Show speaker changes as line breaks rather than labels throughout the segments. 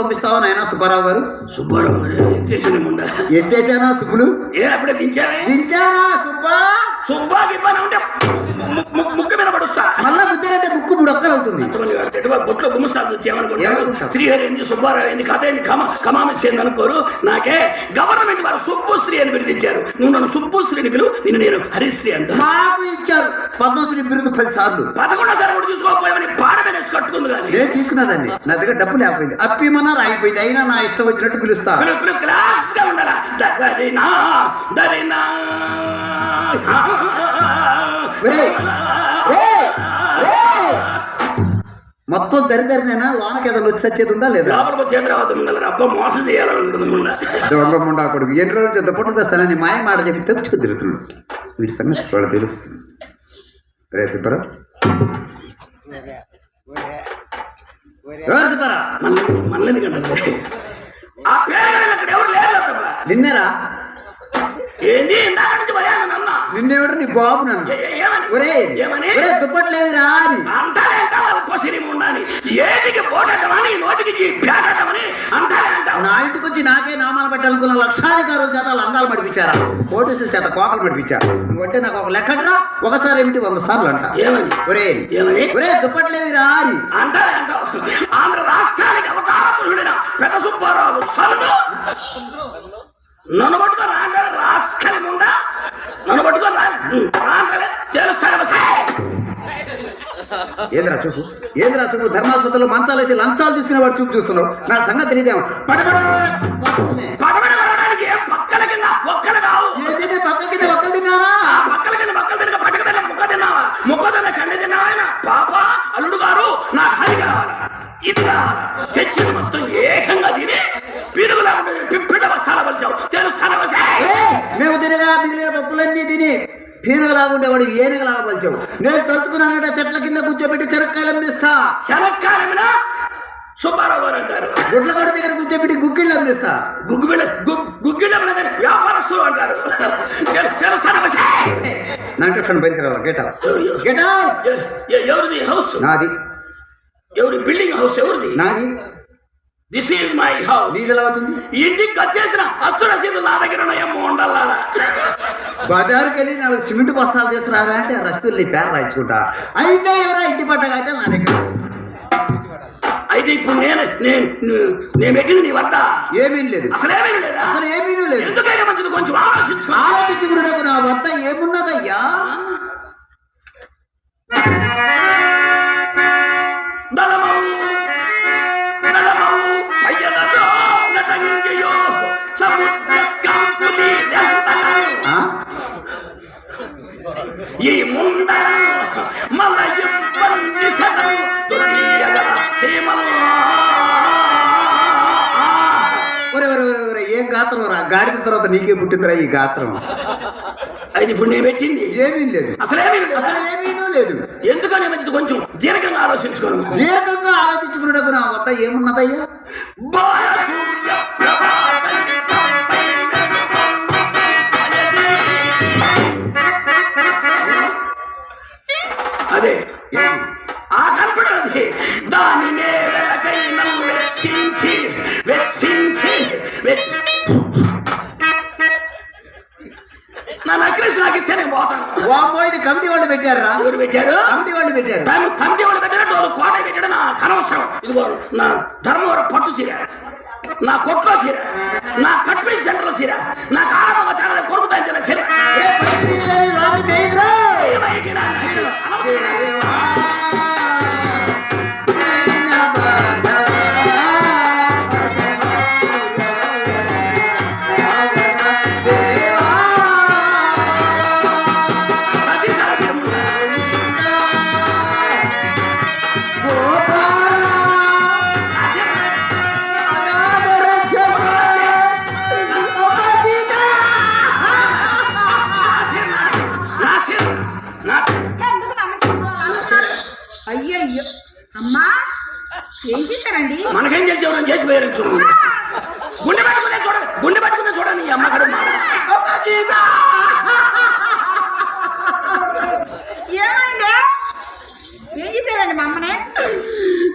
పంపిస్తావా నాయన సుబ్బారావు గారు?
సుబ్బారావు గారు ఎత్తేసిన ముండ.
ఎత్తేసానా సుబ్బులు?
ఏ అప్పుడే దించావే?
దించానా సుబ్బా?
సుబ్బాకి ఇబ్బంది ఉంటే ముక్కు మీద పడుస్తా.
మళ్ళా గుద్దారంటే ముక్కు అవుతుంది.
ఎంతమంది వాడు తిట్టువా కొట్లో గుమ్మస్తాలు
ఏమనుకుంటారు?
శ్రీహరి ఏంది సుబ్బారావు ఏంది? కథ ఏంది? కమ కమామిస్ ఏంది అనుకోరు. నాకే గవర్నమెంట్ వారు సుబ్బుశ్రీ అని పిలిపించారు నువ్వు నన్ను సుబ్బుశ్రీని పిలువు నిన్ను నేను హరిశ్రీ అంట.
మాకు ఇచ్చారు. పద్మశ్రీ బిరుదు పది సార్లు
పదకొండో సార్ కూడా తీసుకోకపోయామని పాడ కట్టుకుంది కానీ.
నేను తీసుకున్నదాన్ని. నా దగ్గర డబ్బు లేకపోయింది. అప్పిమన్నా రాయిపోయింది. అయినా నా ఇష్టం వచ్చినట్టు పిలుస్తా.
పిలువు క్లాస్గా ఉండాలా? దరినా దరినా.
మొత్తం దరిదరినేనా లోనకి ఏదైనా వచ్చి వచ్చేది ఉందా లేదా
లోపల చేతి రావద్దు ఉండాలి అబ్బా మోసం
ముండా కొడుకు. ఎన్ని రోజుల దుప్పట్లు తెస్తానని మాయ మాట చెప్పి తప్పించుకు తిరుగుతున్నాడు వీడి సంగతి వాళ్ళు తెలుస్తుంది. రే సుబ్బరా ఎవరు సుబ్బరా
మళ్ళీ ఎందుకంటే ఆ పేరు అక్కడ ఎవరు లేరు తప్ప
విన్నారా?
ఏంది? ఇందాక నుంచి అని
నీ బాబు నన్ను.
ఏ- ఏ- ఏమని?
ఒరే
ఏమని?
ఒరే దుప్పట్లేదురా అని.
అంటావు ఉండని ఏటికి నోటికి అంటావు
నా ఇంటికి వచ్చి నాకే నామాలు పెట్టాలనుకున్న లక్షాధికారుల చేత లంగాలు మడిపించారా? పోలీసుల చేత కోకలు మడిపించారు? నువ్వంటే నాకు ఒక లెక్కట్రా ఒకసారి ఏమిటి వంద సార్లు అంట.
ఏమని?
ఒరే
ఏమని?
ఒరే దుప్పట్లేదురా అని.
అంటావు ఆంధ్ర రాష్ట్రానికి అవతార పురుషుడైన పెద్ద సుబ్బారావు సన్ను. నన్ను
ఏందిరా చూపు? ఏంద్రా చూపు? ధర్మాసుపత్రిలో మంచాలు వేసి లంచాలు తీసుకునే వాడు చూపు చూస్తున్నావు? నా సంగతి తెలియదేమో పడబడ
పడబడి కొనడానికి పక్కల కింద ఒక్కలు కావు
ఏంటంటే పక్క కింద ఒక్కలు తిన్నారా
పక్కల కింద పక్కల తినక పట్టక తిన్న ముక్క తిన్నావా ముక్క తిన్న కండి తిన్నావా పాప అల్లుడు గారు నాకు హరి కావాలి ఇది కావాలి తెచ్చింది మొత్తం ఏకంగా తిని పీరుగులా ఉండదు పిప్పిళ్ళ బస్తాల పలిచావు తెలుస్తాను
ఏయ్, మేము తినగా మిగిలిన పప్పులన్నీ తిని పీనగలాగా ఉండేవాడు ఏనుగలాగా పలిచావు నేను తలుచుకున్నానట చెట్ల కింద కూర్చోబెట్టి చెరక్కాయలు అమ్మిస్తా
శనక్కాలమిన సుబ్బారావు గారు అంటారు.
గుడ్ల కొడ దగ్గర కూర్చోబెట్టి గుగ్గిళ్ళు అమ్మిస్తా.
గుగ్గుబిళ్ళ గుగ్గిళ్ళ వ్యాపారస్తులు అంటారు. తెలు- తెలుస్తాను
నా ఇంట్రక్షన్ బయటికి రావాలి గెట్
ఎవరిది హౌస్?
నాది.
ఎవరి బిల్డింగ్ హౌస్ ఎవరిది?
నాది.
దిస్ ఈజ్ మై హౌస్
ఎలా అవుతుంది?
ఇంటికి వచ్చేసిన అచ్చు రసీదు నా దగ్గర ఉన్నాయేమో ఉండాలా
బజారుకి వెళ్ళి నాలుగు సిమెంట్ బస్తాలు తీసుకురారా అంటే రసీదులు పేరు రాయించుకుంటా. అయితే ఎవరా ఇంటి పట్టగా నా దగ్గర?
అయితే ఇప్పుడు నేను నేను నేను పెట్టింది నీ వద్ద
ఏమీ లేదు.
అసలేమీ లేదా?
అసలు ఏమీ లేదు.
ఎందుకైనా మంచిది కొంచెం ఆలోచించు
ఆలోచించుకున్నకు నా వద్ద ఏమున్నదయ్యా?
ఈ ముందర
గాత్రం రా. గాడిద తర్వాత నీకే పుట్టిందిరా ఈ గాత్రం
అది ఇప్పుడు నేను పెట్టింది.
ఏమీ లేదు.
అసలేమీ లేదు.
అసలు ఏమీ లేదు.
ఎందుకని మంచిది కొంచెం దీర్ఘంగా ఆలోచించుకోను.
దీర్ఘంగా ఆలోచించుకున్నకు నా వద్ద ఏమున్నదయ్యా?
అదే. ఆ కనపడది దానినే వెలకై నన్ను వెచ్చించి వెచ్చించి వెచ్చి నా నక్లెస్ నాకు ఇస్తే నేను పోతాను.
వామో ఇది కమిటీ వాళ్ళు పెట్టారా?
ఎవరు పెట్టారు?
కమిటీ వాళ్ళు పెట్టారు.
కమి- కమిటీ వాళ్ళు పెట్టినట్టు వాళ్ళు కోట పెట్టడం? నా అనవసరం. ఇదిగో నా ధర్మవరం పట్టు సీర నా కొట్లో సీర నా కట్పీస్ సెంటర్ సీర నా ఆరంభంగా తేడా కొరుకుతాయి తిన సీర
అయ్యయ్యో అమ్మా ఏం చేశారండి?
మనకేం తెలిసి ఎవరైనా చేసి పోయారు చూడు గుండె పట్టుకునే చూడండి. గుండె పట్టుకునే చూడండి ఈ అమ్మ. కడు
ఏమైంది? ఏం చేశారండి మా అమ్మనే?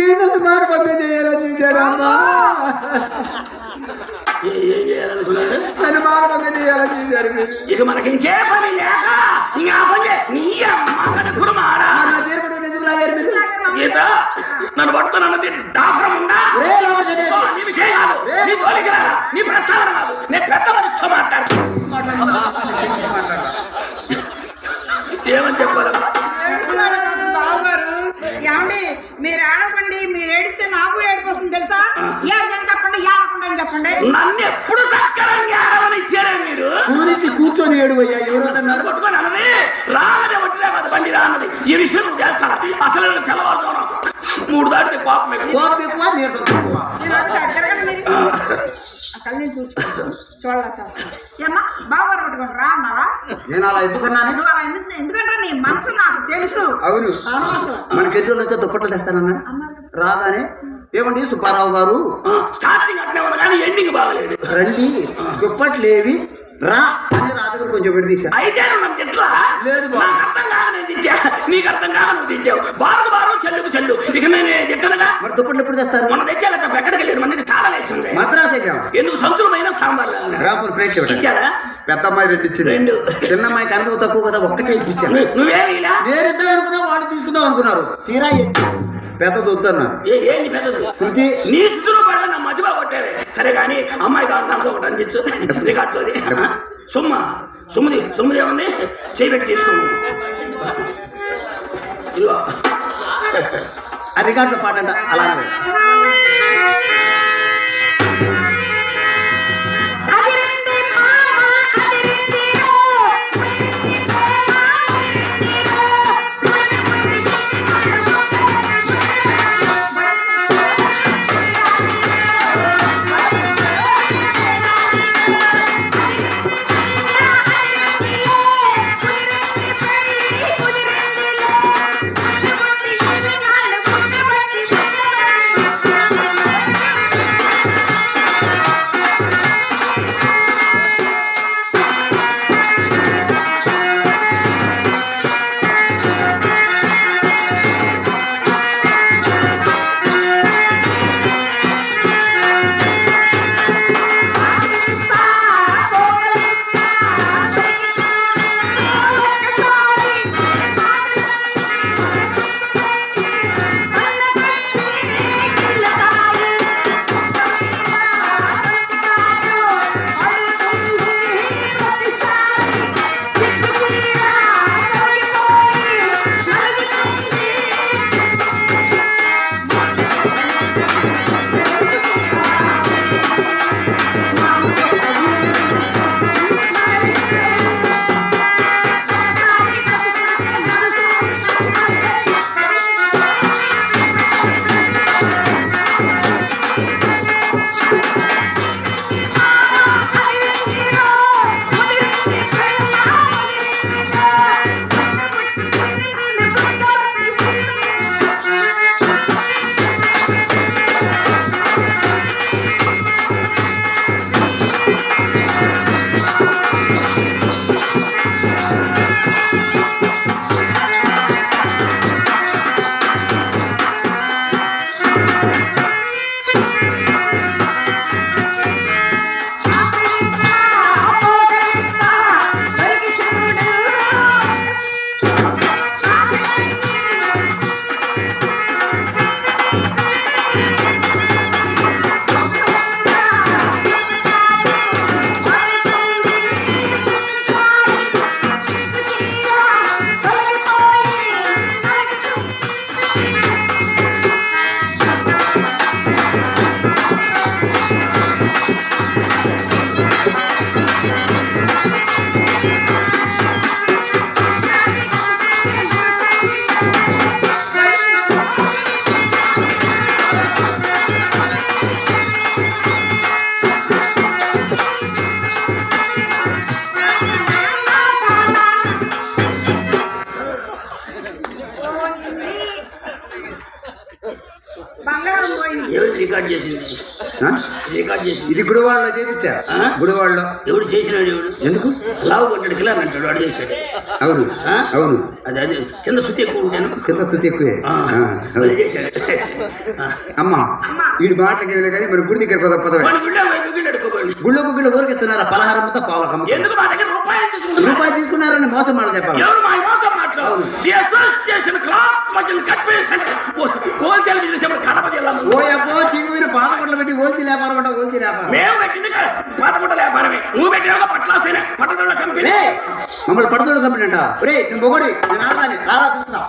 ఏంటంటే మాట పద్ధతి చేయాలని చూసా
చూశాడమ్మా
ఏ- ఏం చేయాలనుకున్నాడు
నన్ను మానవంగా చేయాలని చూశారు మీరు.
ఇక మనకి ఇంకే పని లేక ఇంకా పని చే- నీ అమ్మ కడుపును మారా
మరి నా తీర్పు ఎందుకు లాగారు మీరు
గీత నన్ను పట్టుకున్నది డాఫరం ఉందా?
రే
నీ విషయం కాదు. నీ తోలికి రా నీ ప్రస్తావన కాదు. నేను పెద్ద మనిషితో మాట్లాడుతాను ఏమని చెప్పాలమ్మా
ఏమండి మీరు ఏడకండి మీరు ఏడిస్తే నాకు ఏడుపు వస్తుంది తెలుసా ఏడ్చని చెప్పండి ఏడకుండా అని చెప్పండి?
నన్ను ఎప్పుడు సక్కరంగా ఆడమని ఇచ్చారే మీరు?
ఊరించి కూర్చొని ఏడువయ్యా ఎవరు
నన్ను
అన్నారు
పట్టుకొని అన్నది రానదే బండి రాన్నది ఈ విషయం నువ్వు తెలుసా అసలు మూడు దాటితే కోపం ఎక్కువ.
కోపం ఎక్కువ నీరసం తక్కువ.
నేను
అలా ఎందుకన్నాను
ఎందుకంటే నీ మనసు నాకు తెలుసు.
అవును. మనకి ఎదురు వచ్చే దుప్పట్లు తెస్తానన్నాడు. రాగానే ఏమండి సుబ్బారావు గారు?
స్టార్టింగ్ కానీ ఎండింగ్ బాగలేదు.
రండి. దుప్పట్లేవి. రా. అని నా దగ్గర కొంచెం
అయితే నువ్వు నన్ను తిట్లా
లేదు బాబు.
నాకు అర్థం కాక నేను తిట్టా. నీకు అర్థం కాక నువ్వు తిట్టావు. బారుకు బారు చెల్లుకు చెల్లు. ఇక నేను తిట్టనుగా?
మరి దుప్పట్లు ఎప్పుడు తెస్తారు?
మొన్న తెచ్చాలంత ఎక్కడికి వెళ్ళారు? మనకి తాళం వేసింది.
మద్రాసు వెళ్ళాం
ఎందుకు సంచులమైన సాంబార్ కావాలి.
రాపులు ప్లేట్లు ఇవ్వడానికి.
ఇచ్చారా?
పెద్ద అమ్మాయి రెండు ఇచ్చింది.
రెండు.
చిన్న అమ్మాయికి అనుభవం తక్కువ కదా ఒక్కటే ఇచ్చాను
నువ్వు- నువ్వేమి ఇలా?
నేను ఇద్దాం అనుకున్నా వాళ్ళు తీసుకుందాం అనుకున్నారు. తీరా ఎత్తి. పెద్దది వద్దన్నారు
ఏ ఏంది పెద్దది?
శృతి.
నీ స్థితిలో పడగా నా మధ్యలో కొట్టారే. సరే కానీ అమ్మాయి తనది ఒకటి అనిపించు రికార్డులోది. సుమ్మ సుమ్ముది సుమ్ముది ఏముంది? చేయబెట్టి తీసుకోము ఇదిగో.
ఆ రికార్డులో పాట అంట అలా ఇది గుడివాడలో చేపించా?
ఆ?
గుడివాడలో
ఎవడు చేసినాడు ఎవడు?
ఎందుకు?
లావు కొట్టాడు కిలో అంటాడు వాడు చేశాడు.
అవును? అవును.
అది అది కింద శుద్ధి ఎక్కువ ఉంటాను.
కింద స్థుతి ఎక్కువే.
చేశాడు.
అమ్మ. వీడి మాటలకి ఏమీ కానీ మరి గుడి దగ్గర పద పదవే
వాడి గుళ్ళో గుళ్ళు
ఊరికిస్తున్నారా? పలహారం మొత్తం పావులకమ్మ
ఎందుకు మా దగ్గర రూపాయలు
తీసుకున్నారని మోసం మాట చెప్పాలి.
అసోసియేషన్ క్లాత్ మధ్యన కట్వేషన్ హోల్సేల్ బిజినెస్ ఎప్పుడు కడప జిల్లా.
ఓ అబ్బో చిగుమైన పాతకొండలు పెట్టి ఓల్చి వ్యాపారం అంట ఓల్చి వ్యాపారం
మేము పెట్టింది పాతగుట్ట వ్యాపారమే నువ్వు పెట్టిన పట్లాసేనే పట్టదొళ్ళ కంపెనీ.
మమ్మల్ని పడుతుడు కంపెనీ అంట. రే నువ్వు మొగడి నేను ఆడదాన్ని. రారా చూస్తున్నా.